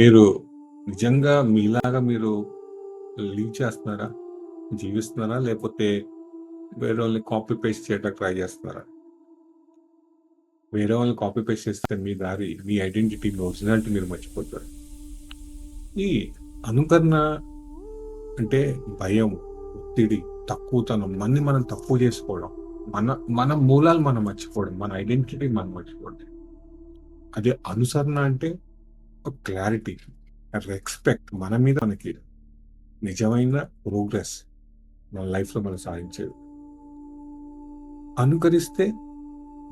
మీరు నిజంగా మీలాగా మీరు లీవ్ చేస్తున్నారా? జీవిస్తున్నారా? లేకపోతే వేరే వాళ్ళని కాపీ పేస్ట్ చేయడానికి ట్రై చేస్తున్నారా? వేరే వాళ్ళని కాపీ పేస్ట్ చేస్తే మీ దారి, మీ ఐడెంటిటీ, మీ ఒరిజినాలిటీ మీరు మర్చిపోతారు. ఈ అనుకరణ అంటే భయం, ఒత్తిడి, తక్కువతనం, మన్ని మనం తక్కువ చేసుకోవడం. మన మన మూలాలు మనం మర్చిపోవడం. మన ఐడెంటిటీ మనం మర్చిపోవడం. అదే అనుసరణ అంటే క్లారిటీ, రెస్పెక్ట్ మన మీద మనకి నిజమైన ప్రోగ్రెస్ మన లైఫ్‌లో మనం సాధించేది. అనుకరిస్తే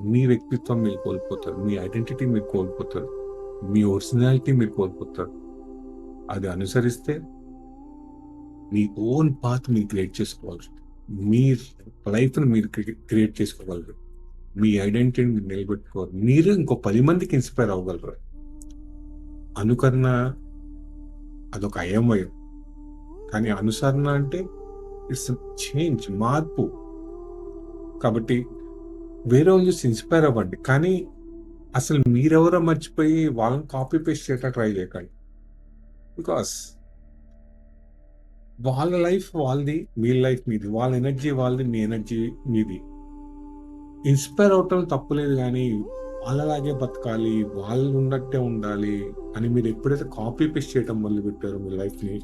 మీ వ్యక్తిత్వం మీరు కోల్పోతారు. మీ ఐడెంటిటీ మీరు కోల్పోతారు. మీ ఒరిజినాలిటీ మీరు కోల్పోతారు. అది అనుసరిస్తే మీ ఓన్ పాత్ మీరు క్రియేట్ చేసుకోవాలి మీ లైఫ్‌ని మీరు క్రియేట్ చేసుకోగలరు. మీ ఐడెంటిటీని నిలబెట్టుకోవాలి. మీరు ఇంకో పది మందికి ఇన్‌స్పైర్ అవ్వగలరు. అనుకరణ అదొక అయోమయం. కానీ అనుసరణ అంటే ఇట్స్ చేంజ్ మార్పు. కాబట్టి వేరే వాళ్ళు చూసి ఇన్‌స్పైర్ అవ్వండి. కానీ అసలు మీరెవరో మర్చిపోయి వాళ్ళని కాపీ పేస్ట్ చేయటం ట్రై చేయకండి. బికాస్ వాళ్ళ లైఫ్ వాళ్ళది. మీ లైఫ్ మీది. వాళ్ళ ఎనర్జీ వాళ్ళది. మీ ఎనర్జీ మీది. ఇన్‌స్పైర్ అవటం తప్పలేదు కానీ వాళ్ళలాగే బతకాలి, వాళ్ళు ఉన్నట్టే ఉండాలి అని మీరు ఎప్పుడైతే కాపీ పేస్ట్ మొదలు పెట్టారు మీ లైఫ్‌ని,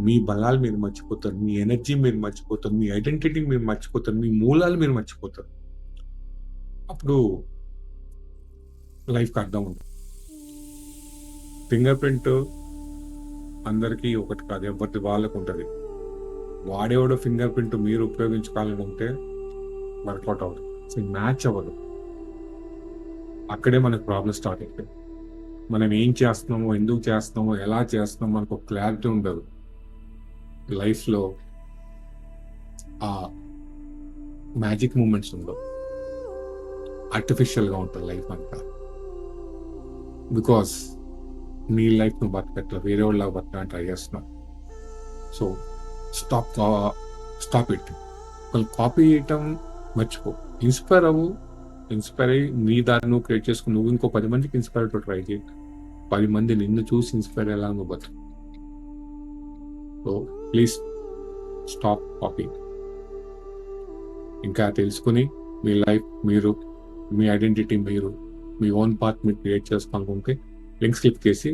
మీ బలాలు మీరు మర్చిపోతారు. మీ ఎనర్జీ మీరు మర్చిపోతారు. మీ ఐడెంటిటీ మీరు మర్చిపోతారు. మీ మూలాలు మీరు మర్చిపోతారు. అప్పుడు లైఫ్‌కి అర్థం ఉంటుంది ఫింగర్ ప్రింట్ అందరికీ ఒకటి కాదు. ఎవరిది ఉంటుంది వాడేవాడో ఫింగర్ ప్రింట్ మీరు ఉపయోగించుకోవాలని ఉంటే వర్కౌట్ అవుతుంది సో మ్యాచ్ అవ్వదు. అక్కడే మనకు ప్రాబ్లమ్ స్టార్ట్ అయిపోయింది మనం ఏం చేస్తున్నామో, ఎందుకు చేస్తున్నామో, ఎలా చేస్తున్నామో మనకు ఒక క్లారిటీ ఉండదు. లైఫ్‌లో ఆ మ్యాజిక్ మూమెంట్స్ ఉండవు. ఆర్టిఫిషియల్‌గా ఉంటుంది లైఫ్ అంతా. బికాస్ నీ లైఫ్ నువ్వు బతకట్లా. వేరే వాళ్ళ బతకడానికి ట్రై చేస్తున్నావు. So stop stop it. వాళ్ళు కాపీ చేయటం మర్చిపో. ఇన్‌స్పైర్ అవ్వు. ఇన్‌స్పైర్ అయ్యి నీ దారి నువ్వు క్రియేట్ చేసుకుని నువ్వు ఇంకో పది మందికి ఇన్‌స్పైర్ అయ్యేటట్టు ట్రై చేయి పది మంది నిన్ను చూసి ఇన్‌స్పైర్ అయ్యేలాగా నువ్వు బతు సో ప్లీజ్ స్టాప్ కాపింగ్ ఇంకా తెలుసుకుని మీ లైఫ్ మీరు, మీ ఐడెంటిటీ మీరు, మీ ఓన్ పాత్ మీరు క్రియేట్ చేసుకోవాలనుకుంటే లింక్స్ క్లిక్ చేసి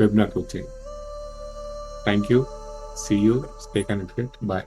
వెబినార్‌కి వచ్చేయండి. Thank you. See you. Stay connected. Bye.